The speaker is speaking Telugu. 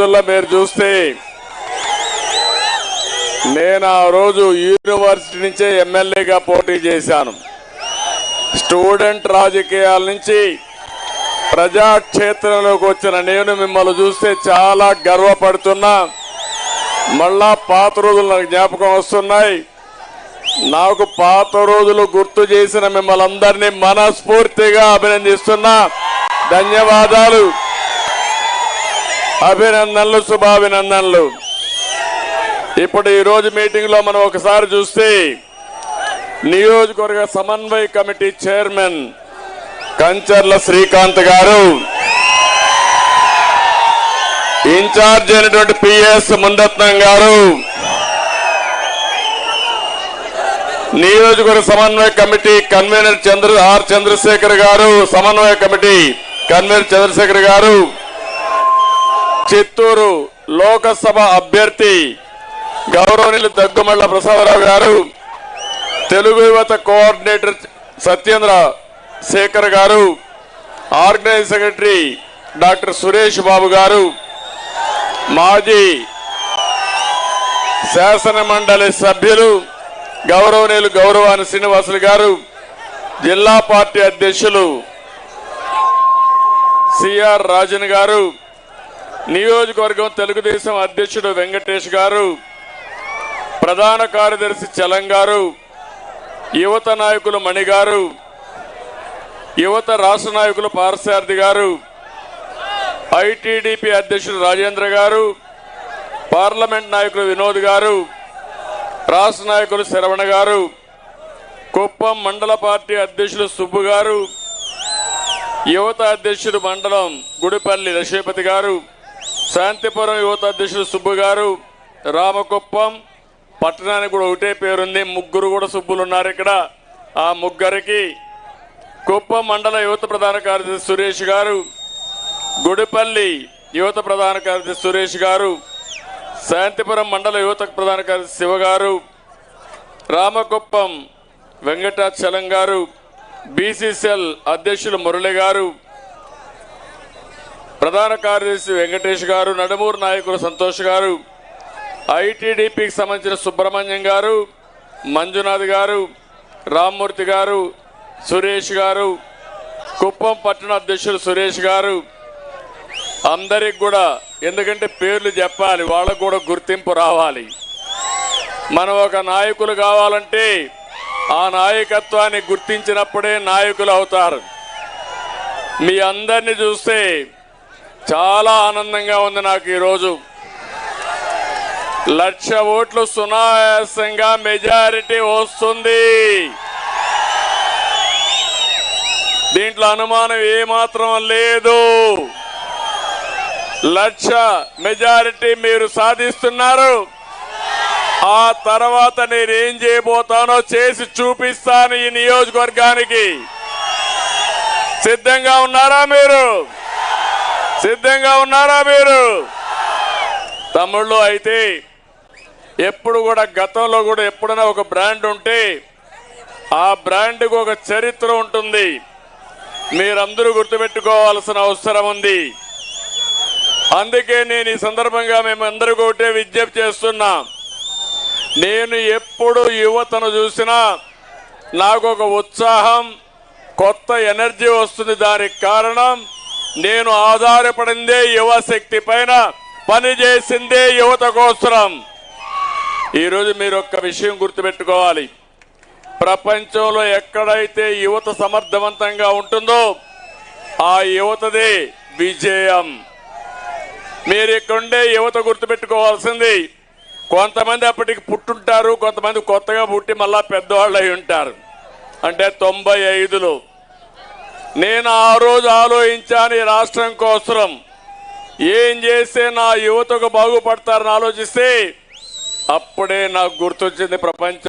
రోజుల్లో మీరు చూస్తే నేను ఆ రోజు యూనివర్సిటీ నుంచే ఎమ్మెల్యేగా పోటీ చేశాను. స్టూడెంట్ రాజకీయాల నుంచి ప్రజాక్షేత్రంలోకి వచ్చిన నేను మిమ్మల్ని చూస్తే చాలా గర్వపడుతున్నా. మళ్ళా పాత రోజులు నాకు జ్ఞాపకం వస్తున్నాయి. నాకు పాత రోజులు గుర్తు చేసిన మిమ్మల్ని అందరినీ మనస్ఫూర్తిగా అభినందిస్తున్నా. ధన్యవాదాలు. అభినందనలు శుభాభినందనలు. ఇప్పుడు ఈ రోజు మీటింగ్లో మనం ఒకసారి చూస్తే నియోజకవర్గ సమన్వయ కమిటీ చైర్మన్ కంచర్ల శ్రీకాంత్ గారు ఇన్ఛార్జ్ అయినటువంటి పిఎస్ ముందత్నం గారు నియోజకవర్గ సమన్వయ committee convener Chandra R Chandrashekar గారు సమన్వయ కమిటీ కన్వీనర్ చంద్రశేఖర్ గారు చిత్తూరు లోకసభ అభ్యర్థి గౌరవనీయులు దగ్గుమళ్ళ ప్రసాదరావు గారు తెలుగు యువత కోఆర్డినేటర్ సత్యేంద్ర శేఖర్ గారు organize secretary doctor Suresh Babu గారు మాజీ శాసన మండలి సభ్యులు గౌరవనీయులు గౌరవాని శ్రీనివాసులు గారు జిల్లా పార్టీ అధ్యక్షులు సిఆర్ రాజన్ గారు నియోజకవర్గం తెలుగుదేశం అధ్యక్షుడు వెంకటేష్ గారు ప్రధాన కార్యదర్శి చలం గారు యువత నాయకులు మణి గారు యువత రాష్ట్ర నాయకులు పారసారథి గారు ఐటీడీపీ అధ్యక్షుడు రాజేంద్ర గారు పార్లమెంట్ నాయకులు వినోద్ గారు రాష్ట్ర నాయకులు శరవణ గారు కుప్పం మండల పార్టీ అధ్యక్షులు సుబ్బు గారు యువత అధ్యక్షుడు మండలం గుడిపల్లి లక్ష్మీపతి గారు శాంతిపురం యువత అధ్యక్షుడు సుబ్బు గారు రామకుప్పం పట్టణానికి కూడా ఒకటే పేరుంది. ముగ్గురు కూడా సుబ్బులు ఉన్నారు ఇక్కడ. ఆ ముగ్గురికి కుప్పం మండల యువత ప్రధాన కార్యదర్శి సురేష్ గారు గుడిపల్లి యువత ప్రధాన కార్యదర్శి సురేష్ గారు శాంతిపురం మండల యువత ప్రధాన కార్యదర్శి శివ గారు రామకుప్పం వెంకటాచలం గారు బీసీసీఎల్ అధ్యక్షులు మురళి గారు ప్రధాన కార్యదర్శి వెంకటేష్ గారు నడుమూరు నాయకులు సంతోష్ గారు ఐటీడీపీకి సంబంధించిన సుబ్రహ్మణ్యం గారు మంజునాథ్ గారు రామ్మూర్తి గారు సురేష్ గారు కుప్పం పట్టణ అధ్యక్షులు సురేష్ గారు. అందరికి కూడా ఎందుకంటే పేర్లు చెప్పాలి వాళ్ళకు కూడా గుర్తింపు రావాలి. మనం ఒక నాయకులు కావాలంటే ఆ నాయకత్వాన్ని గుర్తించినప్పుడే నాయకులు అవుతారు. మీ అందరిని చూస్తే చాలా ఆనందంగా ఉంది నాకు ఈరోజు. లక్ష ఓట్లు సునాయాసంగా మెజారిటీ వస్తుంది. దీంట్లో అనుమానం ఏమాత్రం లేదు. లక్ష మెజారిటీ మీరు సాధిస్తున్నారు. ఆ తర్వాత నేనేం చేయబోతానో చేసి చూపిస్తాను ఈ నియోజకవర్గానికి. సిద్ధంగా ఉన్నారా మీరు? సిద్ధంగా ఉన్నారా మీరు? తమ్ముళ్ళు అయితే ఎప్పుడు కూడా గతంలో కూడా ఎప్పుడైనా ఒక బ్రాండ్ ఉంటే ఆ బ్రాండ్కు ఒక చరిత్ర ఉంటుంది. మీరందరూ గుర్తుపెట్టుకోవాల్సిన అవసరం ఉంది. అందుకే నేను ఈ సందర్భంగా మేమందరూ ఒకటే విజ్ఞప్తి చేస్తున్నా. నేను ఎప్పుడు యువతను చూసినా నాకు ఒక ఉత్సాహం కొత్త ఎనర్జీ వస్తుంది. దానికి కారణం నేను ఆధారపడిందే యువ శక్తి పైన పనిచేసిందే యువత కోసం ఈరోజు మీరు ఒక్క విషయం గుర్తుపెట్టుకోవాలి. ప్రపంచంలో ఎక్కడైతే యువత సమర్థవంతంగా ఉంటుందో ఆ యువతదే విజయం. మీరు ఇక్కడుండే యువత గుర్తుపెట్టుకోవాల్సింది కొంతమంది అప్పటికి పుట్టుంటారు కొంతమంది కొత్తగా పుట్టి మళ్ళా పెద్దవాళ్ళు అయి ఉంటారు. అంటే తొంభై ఐదులో నేను ఆ రోజు ఆలోచించాను ఈ రాష్ట్రం కోసం ఏం చేస్తే నా యువతకు బాగుపడతారని ఆలోచిస్తే అప్పుడే నాకు గుర్తొచ్చింది ప్రపంచం